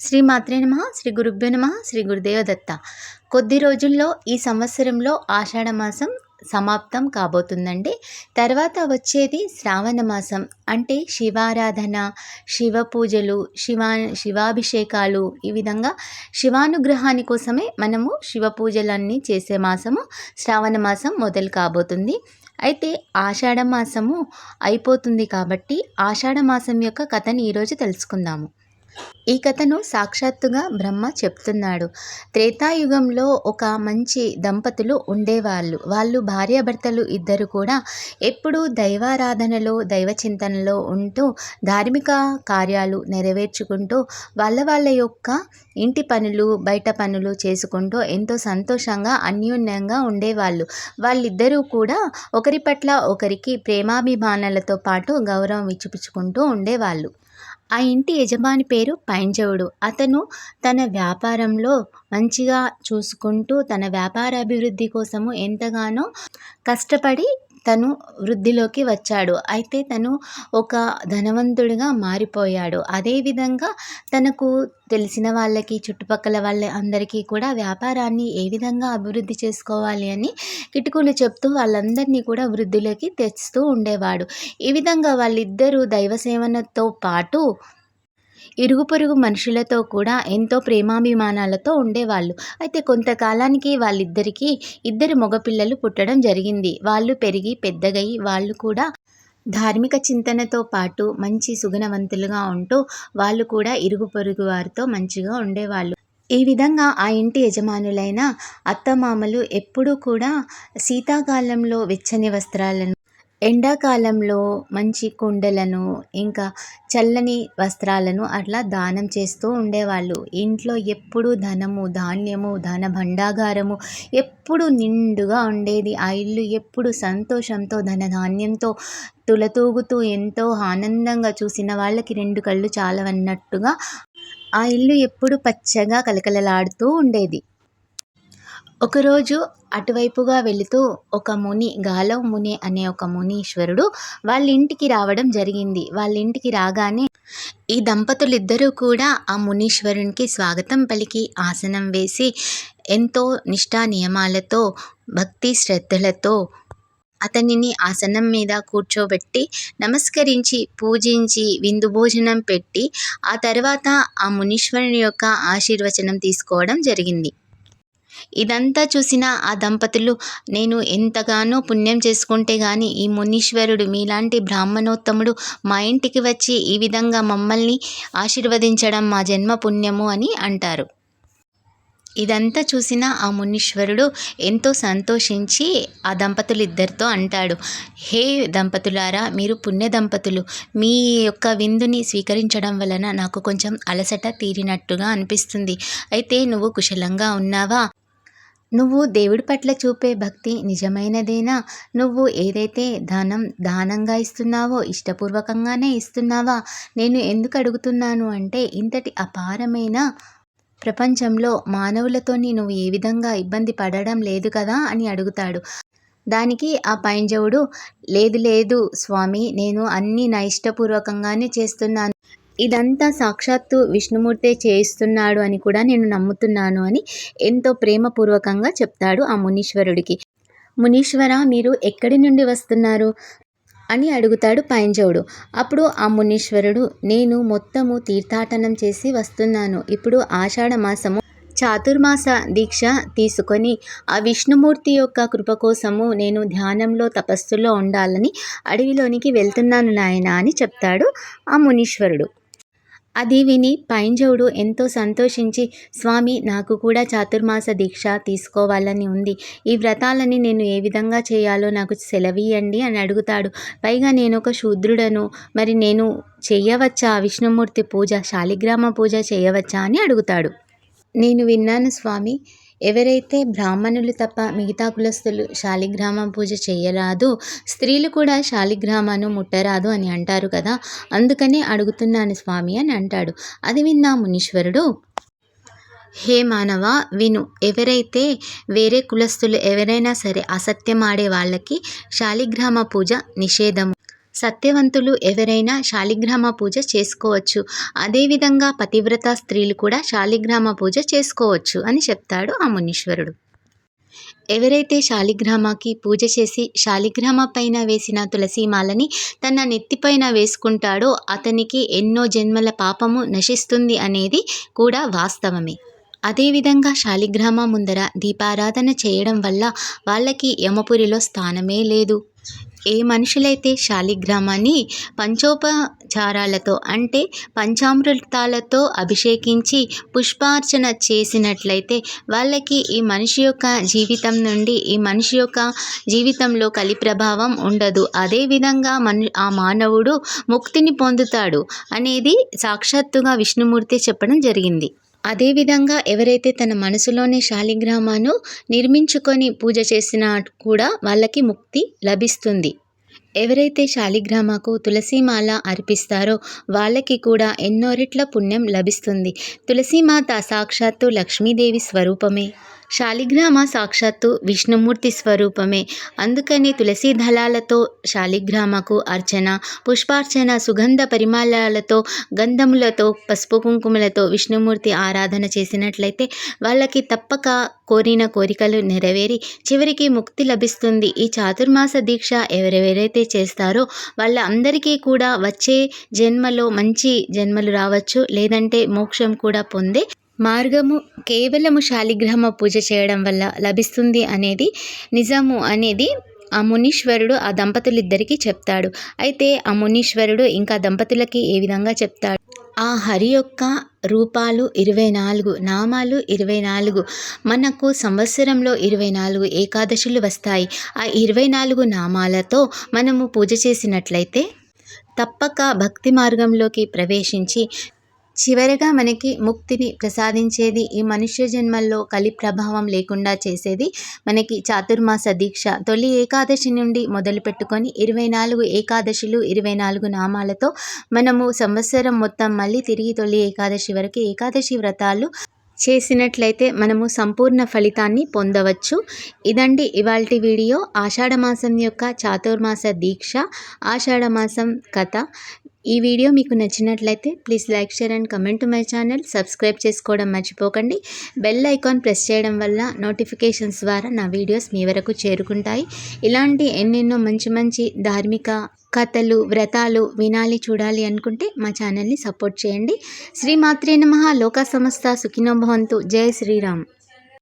శ్రీ మాత్రే నమ శ్రీ గురుభ్యో నమ శ్రీ గురుదేవ దత్త. కొద్ది రోజుల్లో ఈ సంవత్సరంలో ఆషాఢ మాసం సమాప్తం కాబోతుందండి. తర్వాత వచ్చేది శ్రావణ మాసం. అంటే శివారాధన శివ పూజలు శివా శివాభిషేకాలు ఈ విధంగా శివానుగ్రహాని కోసమే మనము శివ పూజలన్నీ చేసే మాసము శ్రావణ మాసం మొదలు కాబోతుంది. అయితే ఆషాఢ మాసము అయిపోతుంది కాబట్టి ఆషాఢ మాసం యొక్క కథని ఈరోజు తెలుసుకుందాము. ఈ కథను సాక్షాత్తుగా బ్రహ్మ చెప్తున్నాడు. త్రేతాయుగంలో ఒక మంచి దంపతులు ఉండేవాళ్ళు. వాళ్ళు భార్యాభర్తలు ఇద్దరు కూడా ఎప్పుడూ దైవారాధనలో దైవచింతనలో ఉంటూ ధార్మిక కార్యాలు నెరవేర్చుకుంటూ వాళ్ళ వాళ్ళ యొక్క ఇంటి పనులు బయట పనులు చేసుకుంటూ ఎంతో సంతోషంగా అన్యోన్యంగా ఉండేవాళ్ళు. వాళ్ళిద్దరూ కూడా ఒకరి పట్ల ఒకరికి ప్రేమాభిమానాలతో పాటు గౌరవం ఇచ్చిపుచ్చుకుంటూ ఉండేవాళ్ళు. ఆ ఇంటి యజమాని పేరు పైంజవుడు. అతను తన వ్యాపారంలో మంచిగా చూసుకుంటూ తన వ్యాపార అభివృద్ధి కోసము ఎంతగానో కష్టపడి తను వృద్ధిలోకి వచ్చాడు. అయితే తను ఒక ధనవంతుడిగా మారిపోయాడు. అదేవిధంగా తనకు తెలిసిన వాళ్ళకి చుట్టుపక్కల వాళ్ళ అందరికీ కూడా వ్యాపారాన్ని ఏ విధంగా అభివృద్ధి చేసుకోవాలి అని కిటుకులు చెప్తూ వాళ్ళందరినీ కూడా వృద్ధిలోకి తెస్తూ ఉండేవాడు. ఈ విధంగా వాళ్ళిద్దరూ దైవ సేవనతో పాటు ఇరుగు పొరుగు మనుషులతో కూడా ఎంతో ప్రేమాభిమానాలతో ఉండేవాళ్ళు. అయితే కొంతకాలానికి వాళ్ళిద్దరికీ ఇద్దరు మగపిల్లలు పుట్టడం జరిగింది. వాళ్ళు పెరిగి పెద్దగై వాళ్ళు కూడా ధార్మిక చింతనతో పాటు మంచి సుగుణవంతులుగా ఉంటూ వాళ్ళు కూడా ఇరుగు పొరుగు వారితో మంచిగా ఉండేవాళ్ళు. ఈ విధంగా ఆ ఇంటి యజమానులైన అత్తమామలు ఎప్పుడూ కూడా శీతాకాలంలో వెచ్చని వస్త్రాలను ఎండాకాలంలో మంచి కుండలను ఇంకా చల్లని వస్త్రాలను అట్లా దానం చేస్తూ ఉండేవాళ్ళు. ఇంట్లో ఎప్పుడు ధనము ధాన్యము ధన భండాగారము ఎప్పుడు నిండుగా ఉండేది. ఆ ఇల్లు ఎప్పుడు సంతోషంతో ధన ధాన్యంతో తులతూగుతూ ఎంతో ఆనందంగా చూసిన వాళ్ళకి రెండు కళ్ళు చాలవన్నట్టుగా ఆ ఇల్లు ఎప్పుడు పచ్చగా కలకలలాడుతూ ఉండేది. ఒకరోజు అటువైపుగా వెళుతూ ఒక ముని గాలవ్ ముని అనే ఒక మునీశ్వరుడు వాళ్ళ ఇంటికి రావడం జరిగింది. వాళ్ళ ఇంటికి రాగానే ఈ దంపతులిద్దరూ కూడా ఆ మునీశ్వరునికి స్వాగతం పలికి ఆసనం వేసి ఎంతో నిష్ఠా నియమాలతో భక్తి శ్రద్ధలతో అతనిని ఆసనం మీద కూర్చోబెట్టి నమస్కరించి పూజించి విందు భోజనం పెట్టి ఆ తర్వాత ఆ మునీశ్వరుని యొక్క ఆశీర్వచనం తీసుకోవడం జరిగింది. ఇదంతా చూసిన ఆ దంపతులు నేను ఎంతగానో పుణ్యం చేసుకుంటే గాని ఈ మునీశ్వరుడు మీలాంటి బ్రాహ్మణోత్తముడు మా ఇంటికి వచ్చి ఈ విధంగా మమ్మల్ని ఆశీర్వదించడం మా జన్మ పుణ్యము అని అంటారు. ఇదంతా చూసిన ఆ మునీశ్వరుడు ఎంతో సంతోషించి ఆ దంపతులు ఇద్దరితో అంటాడు హే దంపతులారా మీరు పుణ్య దంపతులు. మీ యొక్క విందుని స్వీకరించడం వలన నాకు కొంచెం అలసట తీరినట్టుగా అనిపిస్తుంది. అయితే నువ్వు కుశలంగా ఉన్నావా? నువ్వు దేవుడి పట్ల చూపే భక్తి నిజమైనదేనా? నువ్వు ఏదైతే దానం దానంగా ఇస్తున్నావో ఇష్టపూర్వకంగానే ఇస్తున్నావా? నేను ఎందుకు అడుగుతున్నాను అంటే ఇంతటి అపారమైన? ప్రపంచంలో మానవులతోని నువ్వు ఏ విధంగా ఇబ్బంది పడడం లేదు కదా అని అడుగుతాడు. దానికి ఆ పైంజవుడు లేదు లేదు స్వామి నేను అన్నీ నా ఇష్టపూర్వకంగానే చేస్తున్నాను. ఇదంతా సాక్షాత్తు విష్ణుమూర్తే చేయిస్తున్నాడు అని కూడా నేను నమ్ముతున్నాను అని ఎంతో ప్రేమపూర్వకంగా చెప్తాడు ఆ మునీశ్వరుడికి. మునీశ్వర మీరు ఎక్కడి నుండి వస్తున్నారు? అని అడుగుతాడు పైంజవుడు. అప్పుడు ఆ మునీశ్వరుడు నేను మొత్తము తీర్థాటనం చేసి వస్తున్నాను. ఇప్పుడు ఆషాఢ మాసము. చాతుర్మాస దీక్ష తీసుకొని ఆ విష్ణుమూర్తి యొక్క కృప కోసము నేను ధ్యానంలో తపస్సులో ఉండాలని అడవిలోనికి వెళ్తున్నాను నాయన అని చెప్తాడు ఆ మునీశ్వరుడు. అది విని పైంజవుడు ఎంతో సంతోషించి స్వామి నాకు కూడా చాతుర్మాస దీక్ష తీసుకోవాలని ఉంది. ఈ వ్రతాలని నేను ఏ విధంగా చేయాలో నాకు సెలవీయండి అని అడుగుతాడు. పైగా నేను ఒక శూద్రుడను. మరి నేను చేయవచ్చా? విష్ణుమూర్తి పూజ శాలిగ్రామ పూజ చేయవచ్చా? అని అడుగుతాడు. నేను విన్నాను స్వామి. ఎవరైతే బ్రాహ్మణులు తప్ప మిగతా కులస్తులు శాలిగ్రామం పూజ చేయరాదు స్త్రీలు కూడా శాలిగ్రామను ముట్టరాదు అని అంటారు కదా. అందుకనే అడుగుతున్నాను స్వామి అని అంటాడు. అది విన్నా మునీశ్వరుడు. హే మానవ విను. ఎవరైతే వేరే కులస్తులు ఎవరైనా సరే అసత్యం ఆడే వాళ్ళకి శాలిగ్రామ పూజ నిషేధము. సత్యవంతులు ఎవరైనా శాలిగ్రామ పూజ చేసుకోవచ్చు. అదేవిధంగా పతివ్రత స్త్రీలు కూడా శాలిగ్రామ పూజ చేసుకోవచ్చు అని చెప్తాడు ఆ మునీశ్వరుడు. ఎవరైతే శాలిగ్రామకి పూజ చేసి శాలిగ్రామ పైన వేసిన తులసీమాలని తన నెత్తిపైన వేసుకుంటాడో అతనికి ఎన్నో జన్మల పాపము నశిస్తుంది అనేది కూడా వాస్తవమే. అదేవిధంగా శాలిగ్రామ ముందర దీపారాధన చేయడం వల్ల వాళ్ళకి యమపురిలో స్థానమే లేదు. ఏ మనుషులైతే శాలిగ్రామాన్ని పంచోపచారాలతో అంటే పంచామృతాలతో అభిషేకించి పుష్పార్చన చేసినట్లయితే వాళ్ళకి ఈ మనిషి యొక్క జీవితం నుండి ఈ మనిషి యొక్క జీవితంలో కలి ప్రభావం ఉండదు అదేవిధంగా మను ఆ మానవుడు ముక్తిని పొందుతాడు అనేది సాక్షాత్తుగా విష్ణుమూర్తి చెప్పడం జరిగింది. అదేవిధంగా ఎవరైతే తన మనసులోనే శాలిగ్రామాను నిర్మించుకొని పూజ చేసినా కూడా వాళ్ళకి ముక్తి లభిస్తుంది. ఎవరైతే శాలిగ్రామకు తులసిమాల అర్పిస్తారో వాళ్ళకి కూడా ఎన్నో రెట్ల పుణ్యం లభిస్తుంది. తులసిమాత సాక్షాత్తు లక్ష్మీదేవి స్వరూపమే. శాలిగ్రామ సాక్షాత్తు విష్ణుమూర్తి స్వరూపమే. అందుకని తులసి దళాలతో శాలిగ్రామకు అర్చన పుష్పార్చన సుగంధ పరిమాళాలతో గంధములతో పసుపు కుంకుమలతో విష్ణుమూర్తి ఆరాధన చేసినట్లయితే వాళ్ళకి తప్పక కోరిన కోరికలు నెరవేరి చివరికి ముక్తి లభిస్తుంది. ఈ చాతుర్మాస దీక్ష ఎవరెవరైతే చేస్తారో వాళ్ళ అందరికీ కూడా వచ్చే జన్మలో మంచి జన్మలు రావచ్చు. లేదంటే మోక్షం కూడా పొందే మార్గము కేవలము శాలిగ్రామ పూజ చేయడం వల్ల లభిస్తుంది అనేది నిజము అనేది ఆ మునీశ్వరుడు ఆ దంపతులిద్దరికీ చెప్తాడు. అయితే ఆ మునీశ్వరుడు ఇంకా దంపతులకి ఏ విధంగా చెప్తాడు? ఆ హరి యొక్క రూపాలు ఇరవై నాలుగు నామాలు ఇరవై నాలుగు మనకు సంవత్సరంలో ఇరవై నాలుగు ఏకాదశులు వస్తాయి. ఆ ఇరవై నాలుగు నామాలతో మనము పూజ చేసినట్లయితే తప్పక భక్తి మార్గంలోకి ప్రవేశించి చివరగా మనకి ముక్తిని ప్రసాదించేది ఈ మనుష్య జన్మల్లో కలి ప్రభావం లేకుండా చేసేది మనకి చాతుర్మాస దీక్ష. తొలి ఏకాదశి నుండి మొదలు పెట్టుకొని ఇరవై నాలుగు ఏకాదశులు ఇరవై నాలుగు నామాలతో మనము సంవత్సరం మొత్తం మళ్ళీ తిరిగి తొలి ఏకాదశి వరకు ఏకాదశి వ్రతాలు చేసినట్లయితే మనము సంపూర్ణ ఫలితాన్ని పొందవచ్చు. ఇదండి ఇవాల్టి వీడియో. ఆషాఢమాసం యొక్క చాతుర్మాస దీక్ష ఆషాఢమాసం కథ. ఈ వీడియో మీకు నచ్చినట్లయితే please like share and comment my channel. Subscribe చేసుకోవడం మర్చిపోకండి. బెల్ ఐకాన్ ప్రెస్ చేయడం వల్ల నోటిఫికేషన్స్ ద్వారా నా వీడియోస్ మీ వరకు చేరుకుంటాయి. ఇలాంటి ఎన్నెన్నో మంచి మంచి ధార్మిక కథలు వ్రతాలు వినాలి చూడాలి అనుకుంటే మా ఛానల్ని సపోర్ట్ చేయండి. శ్రీమాత్రే నమ. లోక సంస్థ సుఖినో భవంతు. జై శ్రీరామ్.